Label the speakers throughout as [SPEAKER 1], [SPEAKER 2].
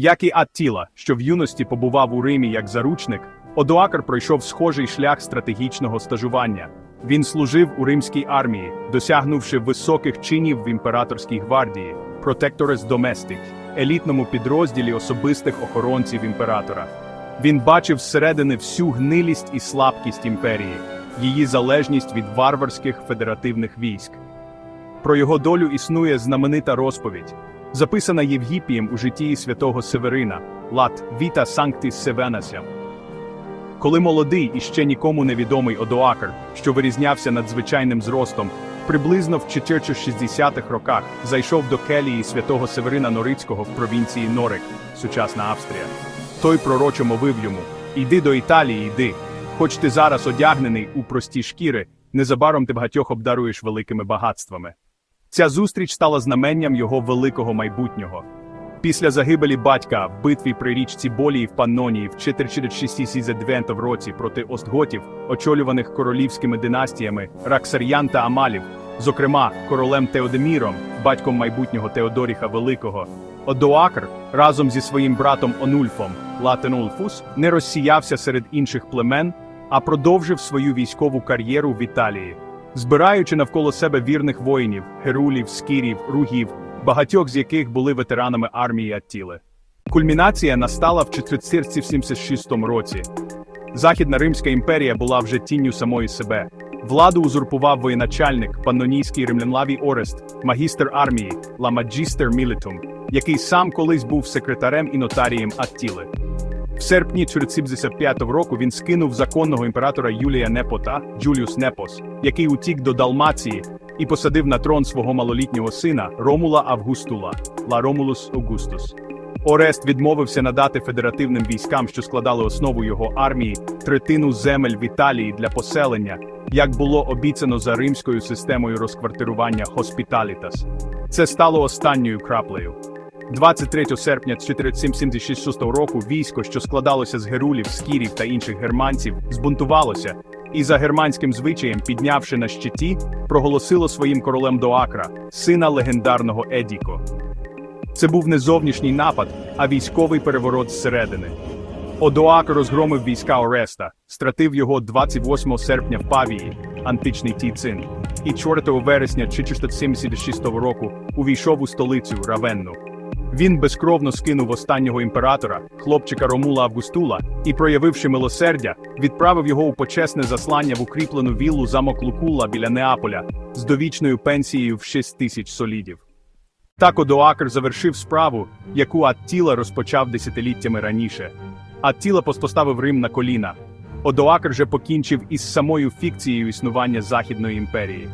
[SPEAKER 1] Як і Аттіла, що в юності побував у Римі як заручник, Одоакр пройшов схожий шлях стратегічного стажування. Він служив у римській армії, досягнувши високих чинів в імператорській гвардії, Protectores Domestic, елітному підрозділі особистих охоронців імператора. Він бачив зсередини всю гнилість і слабкість імперії, її залежність від варварських федеративних військ. Про його долю існує знаменита розповідь, записана Євгіпієм у житті святого Северина, лат Vita Sanctis Sevenasem. Коли молодий і ще нікому невідомий Одоакр, що вирізнявся надзвичайним зростом, приблизно в 460-х роках зайшов до келії святого Северина Норицького в провінції Норик, сучасна Австрія. Той пророчо мовив йому: Іди до Італії, йди. Хоч ти зараз одягнений у прості шкіри, незабаром ти багатьох обдаруєш великими багатствами. Ця зустріч стала знаменням його великого майбутнього. Після загибелі батька в битві при річці Болії в Паннонії в 466 в році проти остготів, очолюваних королівськими династіями Раксар'ян та Амалів, зокрема королем Теодеміром, батьком майбутнього Теодоріха Великого, Одоакр разом зі своїм братом Онульфом Латенульфус не розсіявся серед інших племен, а продовжив свою військову кар'єру в Італії, збираючи навколо себе вірних воїнів, герулів, скірів, ругів, багатьох з яких були ветеранами армії Аттіли. Кульмінація настала в 476 році. Західна Римська імперія була вже тінню самої себе. Владу узурпував воєначальник, паннонійський римлянлавій Орест, магістр армії, ла Magister Militum, який сам колись був секретарем і нотарієм Аттіли. В серпні 475 року він скинув законного імператора Юлія Непота, Джуліус Непос, який утік до Далмації і посадив на трон свого малолітнього сина Ромула Августула, Ла Ромулус Аугустус. Орест відмовився надати федеративним військам, що складали основу його армії, третину земель в Італії для поселення, як було обіцяно за римською системою розквартирування Hospitalitas. Це стало останньою краплею. 23 серпня 476 року військо, що складалося з герулів, скірів та інших германців, збунтувалося і за германським звичаєм, піднявши на щиті, проголосило своїм королем Доакра, сина легендарного Едіко. Це був не зовнішній напад, а військовий переворот зсередини. Одоакр розгромив війська Ореста, стратив його 28 серпня в Павії, античний Тіцин, і 4 вересня 476 року увійшов у столицю Равенну. Він безкровно скинув останнього імператора, хлопчика Ромула Августула, і, проявивши милосердя, відправив його у почесне заслання в укріплену віллу замок Лукула біля Неаполя з довічною пенсією в 6 тисяч солідів. Так Одоакр завершив справу, яку Аттіла розпочав десятиліттями раніше. Аттіла поставив Рим на коліна. Одоакр же покінчив із самою фікцією існування Західної імперії.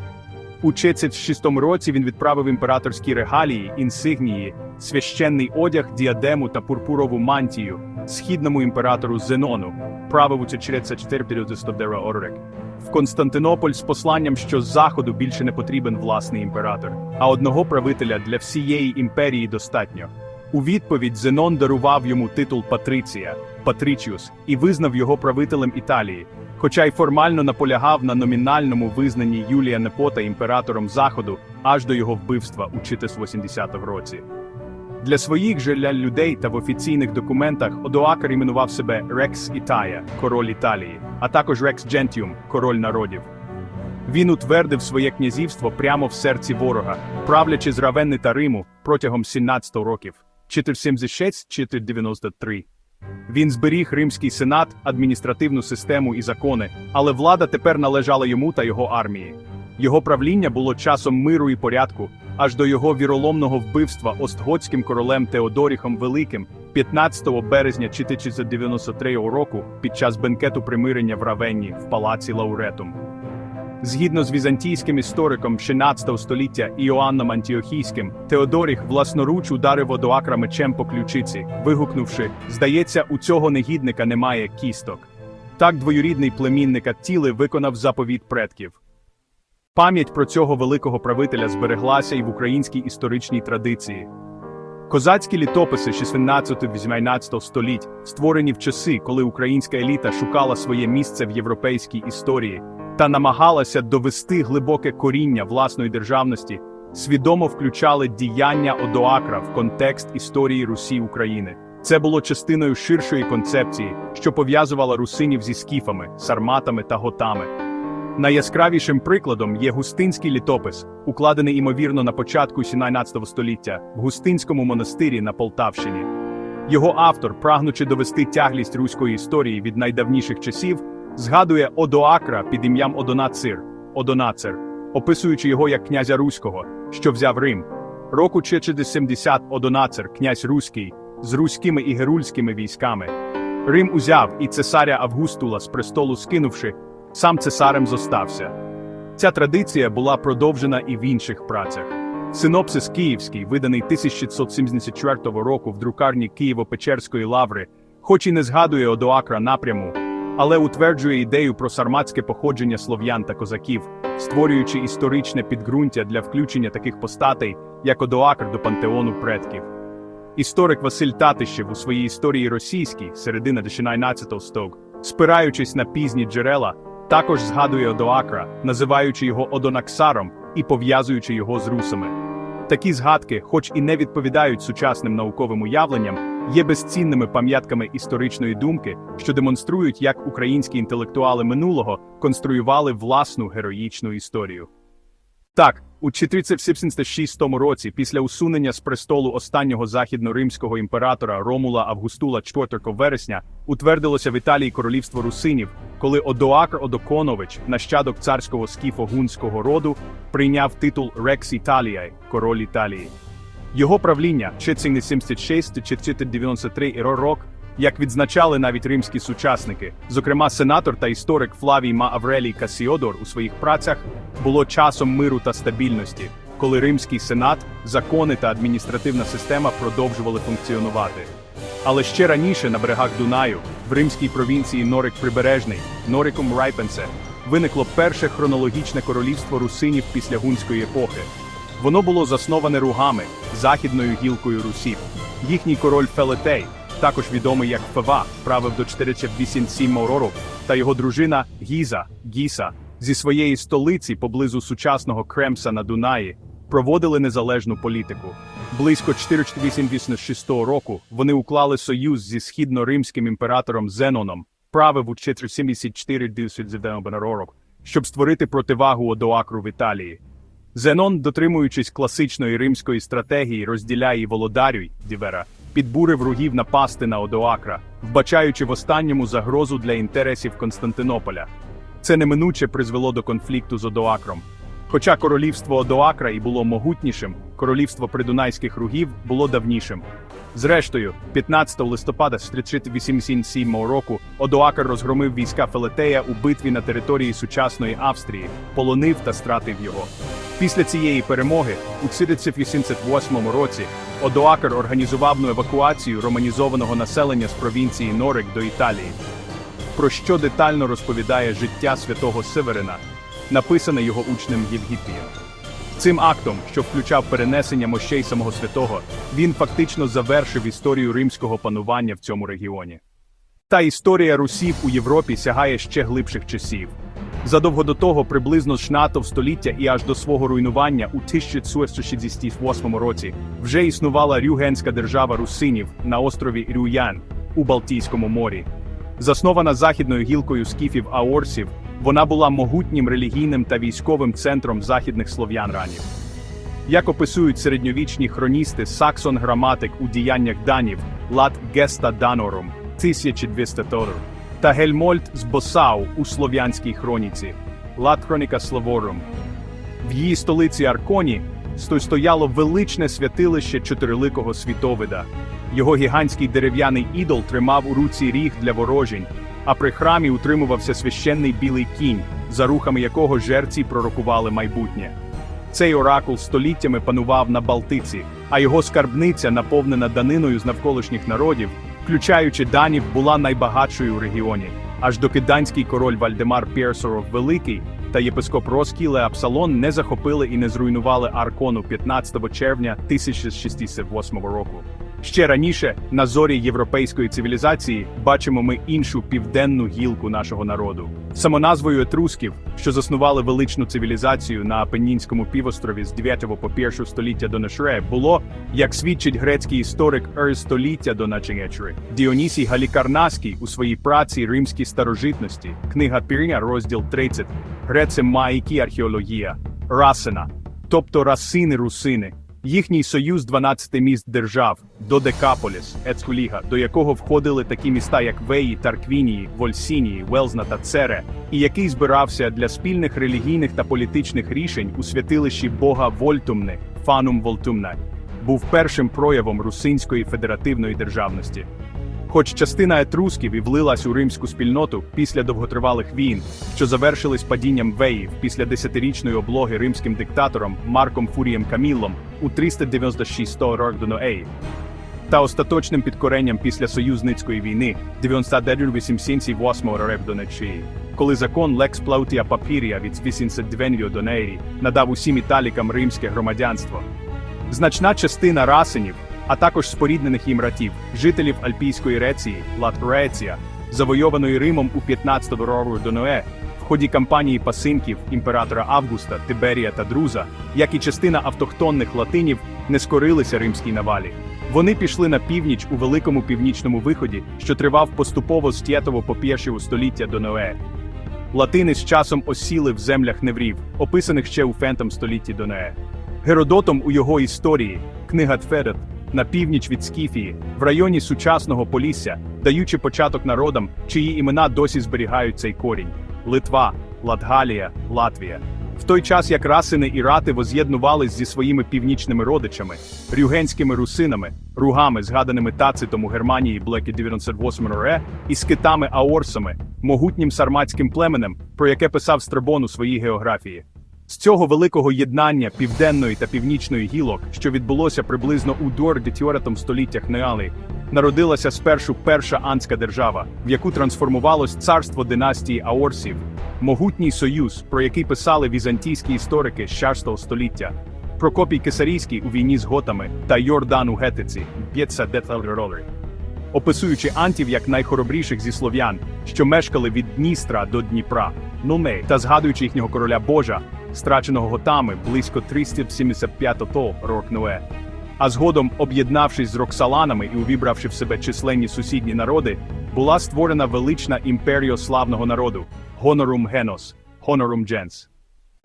[SPEAKER 1] У 36 році він відправив імператорські регалії, інсигнії, священний одяг, діадему та пурпурову мантію східному імператору Зенону, правив у 44 орек. В Константинополь з посланням, що з заходу більше не потрібен власний імператор, а одного правителя для всієї імперії достатньо. У відповідь Зенон дарував йому титул Патриція, Патричіус, і визнав його правителем Італії, хоча й формально наполягав на номінальному визнанні Юлія Непота імператором Заходу аж до його вбивства у 480 році. Для своїх же людей та в офіційних документах Одоакр іменував себе Рекс Ітая, король Італії, а також Рекс Джентіум, король народів. Він утвердив своє князівство прямо в серці ворога, правлячи з Равенни та Риму протягом 17 років 476-493. Він зберіг римський сенат, адміністративну систему і закони, але влада тепер належала йому та його армії. Його правління було часом миру і порядку, аж до його віроломного вбивства остготським королем Теодоріхом Великим 15 березня 493 року під час бенкету примирення в Равенні в палаці Лауретум. Згідно з візантійським істориком 16 століття Іоанном Антіохійським, Теодоріх власноруч ударив Одоакра мечем по ключиці, вигукнувши: Здається, у цього негідника немає кісток. Так двоюрідний племінник Аттіли виконав заповіт предків. Пам'ять про цього великого правителя збереглася і в українській історичній традиції. Козацькі літописи 16-18 століть, створені в часи, коли українська еліта шукала своє місце в європейській історії та намагалася довести глибоке коріння власної державності, свідомо включали діяння Одоакра в контекст історії Русі України. Це було частиною ширшої концепції, що пов'язувала русинів зі скіфами, сарматами та готами. Найяскравішим прикладом є густинський літопис, укладений імовірно на початку 17 століття в Густинському монастирі на Полтавщині. Його автор, прагнучи довести тяглість руської історії від найдавніших часів, згадує Одоакра під ім'ям Одонацир, Одонацир, описуючи його як князя Руського, що взяв Рим. Року 470 Одонацир, князь Руський, з руськими і герульськими військами. Рим узяв і цесаря Августула з престолу скинувши, сам цесарем зостався. Ця традиція була продовжена і в інших працях. Синопсис Київський, виданий 1674 року в друкарні Києво-Печерської лаври, хоч і не згадує Одоакра напряму, але утверджує ідею про сарматське походження слов'ян та козаків, створюючи історичне підґрунтя для включення таких постатей, як Одоакр до пантеону предків. Історик Василь Татищев у своїй історії російській, середина 19 сток, спираючись на пізні джерела, також згадує Одоакра, називаючи його Одонаксаром і пов'язуючи його з русами. Такі згадки, хоч і не відповідають сучасним науковим уявленням, є безцінними пам'ятками історичної думки, що демонструють, як українські інтелектуали минулого конструювали власну героїчну історію. Так, у 476 році, після усунення з престолу останнього західно-римського імператора Ромула Августула 4 вересня, утвердилося в Італії королівство русинів, коли Одоакр Одоконович, нащадок царського скіфо-гунського роду, прийняв титул Рекс Італіяй, король Італії. Його правління 476-493 рок, як відзначали навіть римські сучасники, зокрема сенатор та історик Флавій Ма Аврелій Касіодор у своїх працях, було часом миру та стабільності, коли римський сенат, закони та адміністративна система продовжували функціонувати. Але ще раніше на берегах Дунаю, в римській провінції Норик Прибережний, Норикум Райпенсе, виникло перше хронологічне королівство русинів після гунської епохи. Воно було засноване ругами, західною гілкою русів. Їхній король Фелетей, також відомий як Фева, правив до 487 років, та його дружина Гіза, Гіса, зі своєї столиці поблизу сучасного Кремса на Дунаї, проводили незалежну політику. Близько 486 року вони уклали союз зі східно-римським імператором Зеноном, правив у 474 рок, щоб створити противагу Одоакру в Італії. Зенон, дотримуючись класичної римської стратегії розділяй і володарюй, Дівера, підбурив ругів напасти на Одоакра, вбачаючи в останньому загрозу для інтересів Константинополя. Це неминуче призвело до конфлікту з Одоакром. Хоча королівство Одоакра і було могутнішим, королівство придунайських ругів було давнішим. Зрештою, 15 листопада 387 року Одоакр розгромив війська Фелетея у битві на території сучасної Австрії, полонив та стратив його. Після цієї перемоги, у 488 році, Одоакр організував ну евакуацію романізованого населення з провінції Норик до Італії. Про що детально розповідає життя святого Северина, написане його учнем Євгіпієм. Цим актом, що включав перенесення мощей самого святого, він фактично завершив історію римського панування в цьому регіоні. Та історія русів у Європі сягає ще глибших часів. Задовго до того, приблизно з 16 століття і аж до свого руйнування у 1468 році вже існувала рюгенська держава русинів на острові Рюян у Балтійському морі. Заснована західною гілкою скіфів аорсів, вона була могутнім релігійним та військовим центром західних слов'ян ранів. Як описують середньовічні хроністи Саксон Граматик у діяннях данів Лат Геста Данорум 1200 тору та Гельмольд з Босау у слов'янській хроніці Лат Хроніка Славорум. В її столиці Арконі сто- стояло величне святилище чотириликого світовида. Його гігантський дерев'яний ідол тримав у руці ріг для ворожінь, а при храмі утримувався священний білий кінь, за рухами якого жерці пророкували майбутнє. Цей оракул століттями панував на Балтиці, а його скарбниця, наповнена даниною з навколишніх народів, включаючи данів, була найбагатшою у регіоні, аж доки данський король Вальдемар Пєрсоров Великий та єпископ Роскіле Апсалон не захопили і не зруйнували Аркону 15 червня 1068 року. Ще раніше, на зорі європейської цивілізації, бачимо ми іншу південну гілку нашого народу. Самоназвою етрусків, що заснували величну цивілізацію на Апеннінському півострові з 9 по 1 століття до Нашре, було, як свідчить грецький історик Ер століття до Начингечри, Діонісій Галікарнаський у своїй праці Римські старожитності, книга Пірня, розділ 30, Греце Маїкі археологія, Расина, тобто расини русини. Їхній союз 12 міст держав до Декаполіс, Ецкуліга, до якого входили такі міста, як Веї, Тарквінії, Вольсінії, Велзна та Цере, і який збирався для спільних релігійних та політичних рішень у святилищі Бога Вольтумни, Фанум Волтумна, був першим проявом русинської федеративної державності. Хоч частина етрусків і влилась у римську спільноту після довготривалих війн, що завершились падінням веїв після десятирічної облоги римським диктатором Марком Фурієм Каміллом у 396 років до Ноеї, та остаточним підкоренням після союзницької війни 988 років до Нечії, коли закон Лекс Плаутія Папірія від 82 до Неї надав усім італікам римське громадянство. Значна частина расинів, а також споріднених їм ратів, жителів Альпійської Реції, Латреція, завойованої Римом у 15 року до Ноe, в ході кампанії пасинків імператора Августа, Тиберія та Друза, як і частина автохтонних латинів, не скорилися римській навалі. Вони пішли на північ у великому північному виході, що тривав поступово з 5 по 1 століття до Ноe. Латини з часом осіли в землях неврів, описаних ще у фентом столітті до Ноe. Геродотом у його історії, книга Тфедет, на північ від Скіфії, в районі сучасного Полісся, даючи початок народам, чиї імена досі зберігають цей корінь: Литва, Латгалія, Латвія. В той час як расини і рати воз'єднувались зі своїми північними родичами, рюгенськими русинами, ругами, згаданими тацитом у Германії Блекі 98 ре, і скитами аорсами, могутнім сарматським племенем, про яке писав Страбон у своїй географії. З цього великого єднання південної та північної гілок, що відбулося приблизно у дуардетіоратом століттях Неали, народилася спершу перша анська держава, в яку трансформувалось царство династії Аорсів, могутній союз, про який писали візантійські історики з 6 століття. Прокопій Кесарійський у війні з готами та Йордан у Гетиці. Описуючи антів як найхоробріших зі слов'ян, що мешкали від Дністра до Дніпра, Нуме, та згадуючи їхнього короля Божа, страченого готами близько 375 рок Ноe. А згодом, об'єднавшись з Роксаланами і увібравши в себе численні сусідні народи, була створена велична імперіо славного народу Honorum Genos, Honorum Gens.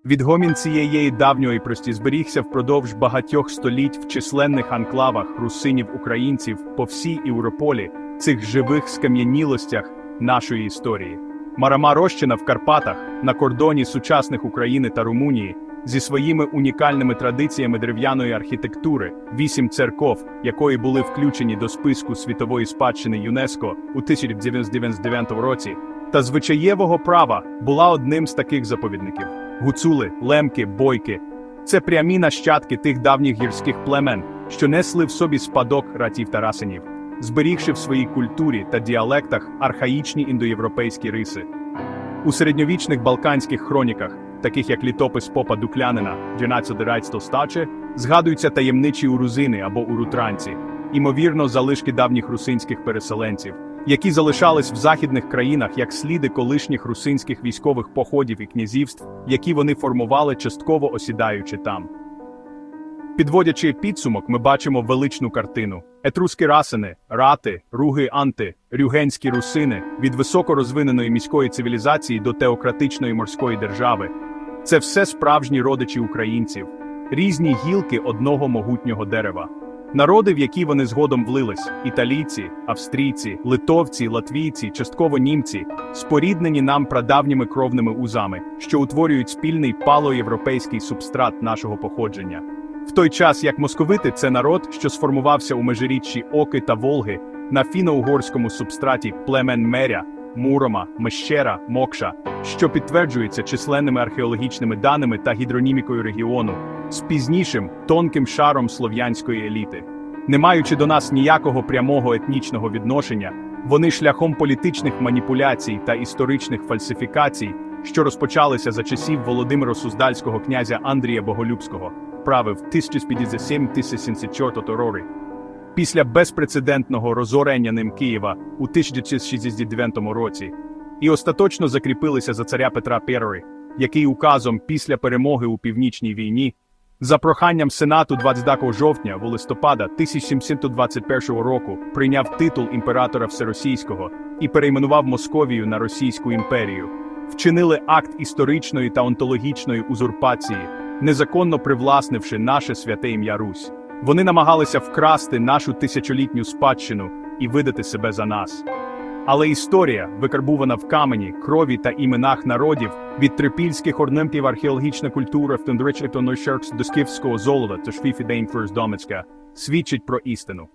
[SPEAKER 1] Відгомін цієї давньої прості зберігся впродовж багатьох століть в численних анклавах русинів українців по всій Європолі, цих живих скам'янілостях нашої історії. Марама Рощина в Карпатах, на кордоні сучасних України та Румунії, зі своїми унікальними традиціями дерев'яної архітектури, вісім церков, якої були включені до списку світової спадщини ЮНЕСКО у 1999 році, та звичаєвого права була одним з таких заповідників: гуцули, лемки, бойки. Це прямі нащадки тих давніх гірських племен, що несли в собі спадок ратів та расинів зберігши в своїй культурі та діалектах архаїчні індоєвропейські риси. У середньовічних балканських хроніках, таких як літопис попа Дуклянина стаче, згадуються таємничі урузини або урутранці, імовірно, залишки давніх русинських переселенців, які залишались в західних країнах як сліди колишніх русинських військових походів і князівств, які вони формували частково осідаючи там. Підводячи підсумок, ми бачимо величну картину: етруски расини, рати, руги анти, рюгенські русини від високорозвиненої міської цивілізації до теократичної морської держави. Це все справжні родичі українців, різні гілки одного могутнього дерева. Народи, в які вони згодом влились: італійці, австрійці, литовці, латвійці, частково німці, споріднені нам прадавніми кровними узами, що утворюють спільний палоєвропейський субстрат нашого походження. В той час як московити це народ, що сформувався у межиріччі Оки та Волги на фіно-угорському субстраті племен Меря, Мурома, Мещера, Мокша, що підтверджується численними археологічними даними та гідронімікою регіону, з пізнішим тонким шаром слов'янської еліти. Не маючи до нас ніякого прямого етнічного відношення, вони шляхом політичних маніпуляцій та історичних фальсифікацій, що розпочалися за часів Володимира Суздальського князя Андрія Боголюбського правив 1057-1074 роки. після безпрецедентного розорення ним Києва у 1969 році, і остаточно закріпилися за царя Петра I, який указом після перемоги у північній війні, за проханням Сенату 22 жовтня в листопада 1721 року прийняв титул імператора Всеросійського і перейменував Московію на Російську імперію, вчинили акт історичної та онтологічної узурпації, незаконно привласнивши наше святе ім'я Русь. Вони намагалися вкрасти нашу тисячолітню спадщину і видати себе за нас. Але історія, викарбувана в камені, крові та іменах народів, від трипільських орнаментів археологічна культура в до скіфського золота та швіфідейн Домицька, свідчить про істину.